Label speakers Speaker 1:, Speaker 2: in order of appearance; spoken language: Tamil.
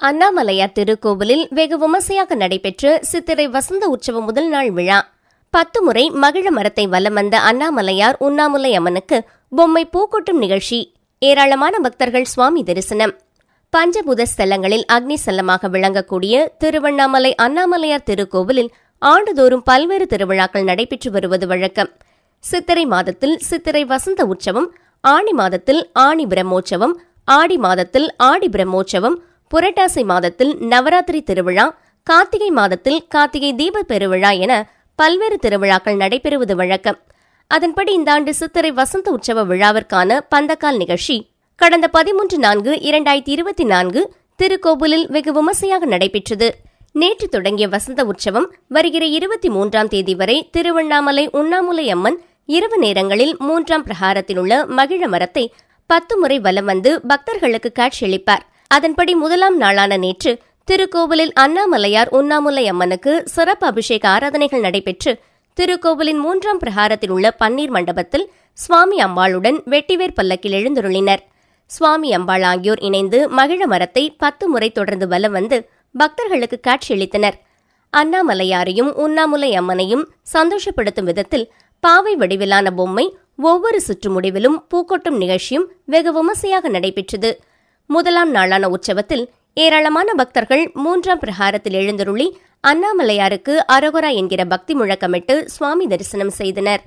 Speaker 1: அண்ணாமலையார் திருக்கோவிலில் வெகு விமர்சையாக நடைபெற்ற சித்திரை வசந்த உற்சவ முதல் நாள் விழா. பத்து முறை மகிழ மரத்தை வலம் வந்த அண்ணாமலையார் உண்ணாமுலை அம்மனுக்கு பொம்மை பூக்கொட்டும் நிகழ்ச்சி ஏராளமான பக்தர்கள் சுவாமி தரிசனம். பஞ்சபூத ஸ்தலங்களில் அக்னி ஸ்தலமாக விளங்கக்கூடிய திருவண்ணாமலை அண்ணாமலையார் திருக்கோவிலில் ஆண்டுதோறும் பல்வேறு திருவிழாக்கள் நடைபெற்று வருவது வழக்கம். சித்திரை மாதத்தில் சித்திரை வசந்த உற்சவம் ஆணி மாதத்தில் ஆணி பிரம்மோற்சவம் ஆடி மாதத்தில் ஆடி பிரம்மோற்சவம் புரட்டாசி மாதத்தில் நவராத்திரி திருவிழா கார்த்திகை மாதத்தில் கார்த்திகை தீப பெருவிழா என பல்வேறு திருவிழாக்கள் நடைபெறுவது வழக்கம். அதன்படி இந்த ஆண்டு சித்திரை வசந்த உற்சவ விழாவிற்கான பந்தக்கால் நிகழ்ச்சி கடந்த பதிமூன்று நான்கு இரண்டாயிரத்தி இருபத்தி நான்கு திருக்கோவிலில் வெகு விமர்சையாக நடைபெற்றது. நேற்று தொடங்கிய வசந்த உற்சவம் வருகிற இருபத்தி மூன்றாம் தேதி வரை திருவண்ணாமலை உண்ணாமுலை அம்மன் இரவு நேரங்களில் மூன்றாம் பிரகாரத்தில் உள்ள மகிழ மரத்தை பத்து முறை வலம் வந்து பக்தர்களுக்கு காட்சியளிப்பார். அதன்படி முதலாம் நாளான நேற்று திருக்கோவிலில் அண்ணாமலையார் உண்ணாமுலை அம்மனுக்கு சிறப்பு அபிஷேக ஆராதனைகள் நடைபெற்று திருக்கோவிலின் மூன்றாம் பிரகாரத்தில் உள்ள பன்னீர் மண்டபத்தில் சுவாமி அம்பாளுடன் வெட்டிவேர் பல்லக்கில் எழுந்துருளினர். சுவாமி அம்பாள் ஆகியோர் இணைந்து மகிழ மரத்தை பத்து முறை தொடர்ந்து வலம் வந்து பக்தர்களுக்கு காட்சியளித்தனர். அண்ணாமலையாரையும் உண்ணாமுலை அம்மனையும் சந்தோஷப்படுத்தும் விதத்தில் பாவை வடிவிலான பொம்மை ஒவ்வொரு சுற்று முடிவிலும் பூக்கொட்டும் நிகழ்ச்சியும் வெகு விமர்சையாக நடைபெற்றது. முதலாம் நாளான உற்சவத்தில் ஏராளமான பக்தர்கள் மூன்றாம் பிரகாரத்தில் எழுந்தருளி அண்ணாமலையாருக்கு அரகுரா என்கிற பக்தி முழக்கமிட்டு சுவாமி தரிசனம் செய்தனர்.